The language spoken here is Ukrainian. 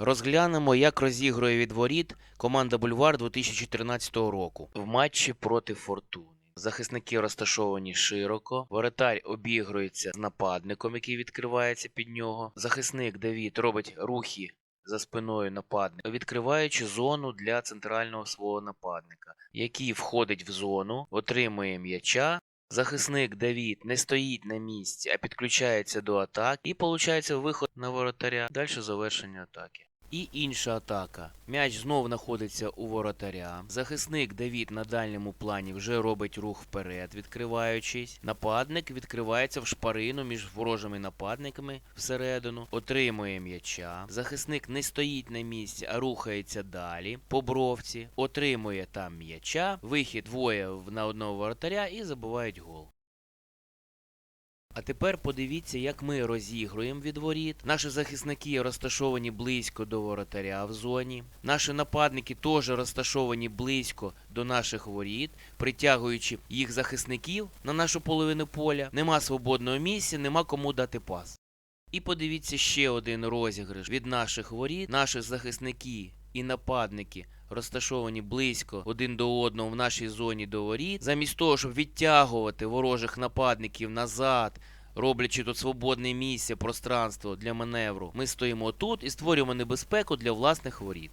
Розглянемо, як розігрує від воріт команда Бульвар 2014 року в матчі проти Фортуни. Захисники розташовані широко, воротар обігрується з нападником, який відкривається під нього. Захисник Давід робить рухи за спиною нападника, відкриваючи зону для центрального свого нападника, який входить в зону, отримує м'яча. Захисник Давід не стоїть на місці, а підключається до атаки, і получається виход на воротаря. Далі завершення атаки. І інша атака. М'яч знов знаходиться у воротаря. Захисник Давід на дальньому плані вже робить рух вперед, відкриваючись. Нападник відкривається в шпарину між ворожими нападниками всередину, отримує м'яча. Захисник не стоїть на місці, а рухається далі. По бровці, отримує там м'яча. Вихід двоє на одного воротаря і забувають гол. А тепер подивіться, як ми розігруємо від воріт. Наші захисники розташовані близько до воротаря в зоні. Наші нападники теж розташовані близько до наших воріт, притягуючи їх захисників на нашу половину поля. Нема свободного місця, нема кому дати пас. І подивіться ще один розіграш від наших воріт. Наші захисники і нападники розташовані близько один до одного в нашій зоні до воріт. Замість того, щоб відтягувати ворожих нападників назад, роблячи тут свободне місце, пространство для маневру, ми стоїмо тут і створюємо небезпеку для власних воріт.